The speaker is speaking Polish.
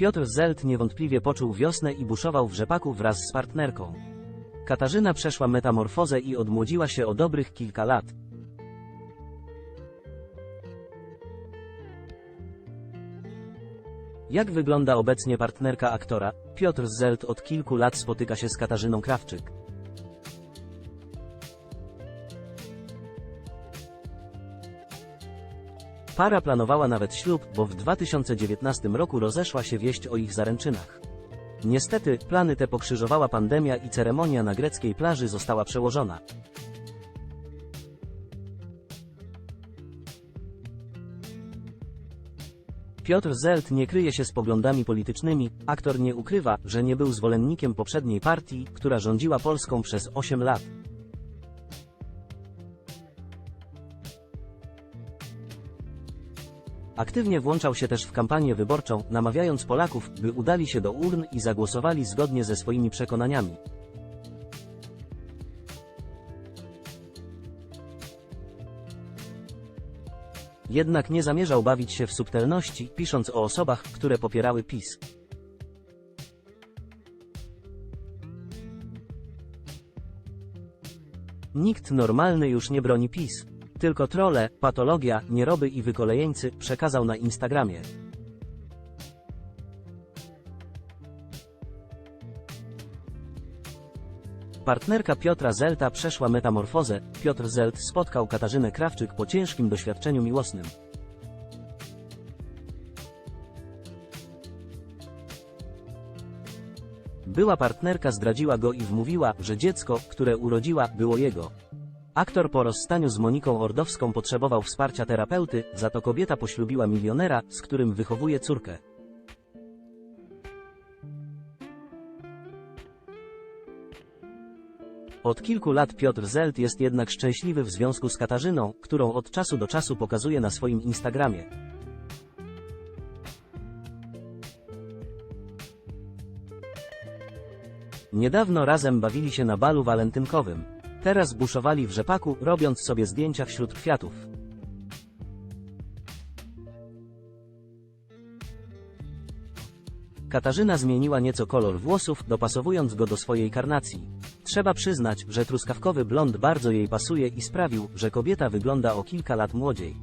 Piotr Zelt niewątpliwie poczuł wiosnę i buszował w rzepaku wraz z partnerką. Katarzyna przeszła metamorfozę i odmłodziła się o dobrych kilka lat. Jak wygląda obecnie partnerka aktora? Piotr Zelt od kilku lat spotyka się z Katarzyną Krawczyk. Para planowała nawet ślub, bo w 2019 roku rozeszła się wieść o ich zaręczynach. Niestety, plany te pokrzyżowała pandemia i ceremonia na greckiej plaży została przełożona. Piotr Zelt nie kryje się z poglądami politycznymi, aktor nie ukrywa, że nie był zwolennikiem poprzedniej partii, która rządziła Polską przez 8 lat. Aktywnie włączał się też w kampanię wyborczą, namawiając Polaków, by udali się do urn i zagłosowali zgodnie ze swoimi przekonaniami. Jednak nie zamierzał bawić się w subtelności, pisząc o osobach, które popierały PiS. Nikt normalny już nie broni PiS. Tylko trole, patologia, nieroby i wykolejeńcy przekazał na Instagramie. Partnerka Piotra Zelta przeszła metamorfozę. Piotr Zelt spotkał Katarzynę Krawczyk po ciężkim doświadczeniu miłosnym. Była partnerka zdradziła go i wmówiła, że dziecko, które urodziła, było jego. Aktor po rozstaniu z Moniką Ordowską potrzebował wsparcia terapeuty, za to kobieta poślubiła milionera, z którym wychowuje córkę. Od kilku lat Piotr Zelt jest jednak szczęśliwy w związku z Katarzyną, którą od czasu do czasu pokazuje na swoim Instagramie. Niedawno razem bawili się na balu walentynkowym. Teraz buszowali w rzepaku, robiąc sobie zdjęcia wśród kwiatów. Katarzyna zmieniła nieco kolor włosów, dopasowując go do swojej karnacji. Trzeba przyznać, że truskawkowy blond bardzo jej pasuje i sprawił, że kobieta wygląda o kilka lat młodziej.